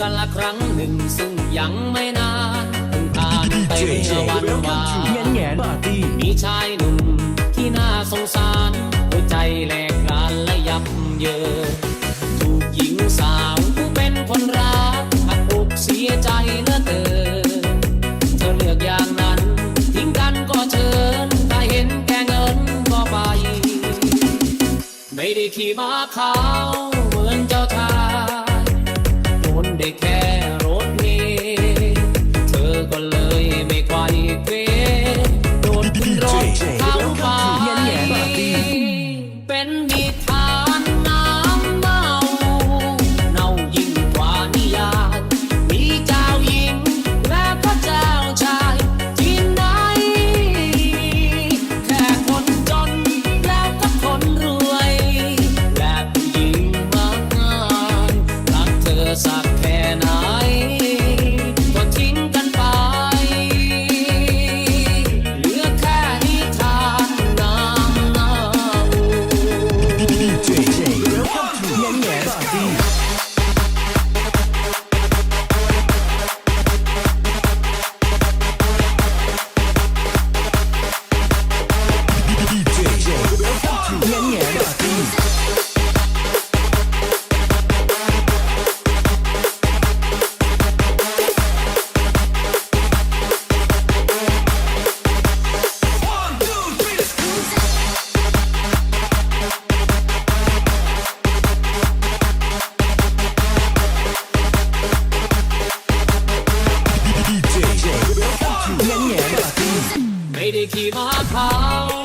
กันละครั้งหนึ่งซึ่งยังไม่นานผ่านไปเมื่อวันวานมีชายหนุ่มที่น่าสงสารหัวใจแหลกลานและยับเยินถูกหญิงสาวผู้เป็นคนรักหักอกเสียใจเหลือเกินเธอเลือกอย่างนั้น ทิ้งกันก็เชิญถ้าเห็นแก่เงินก็ไป ไม่ได้ขี่ม้าขาว โด made it keep on calm.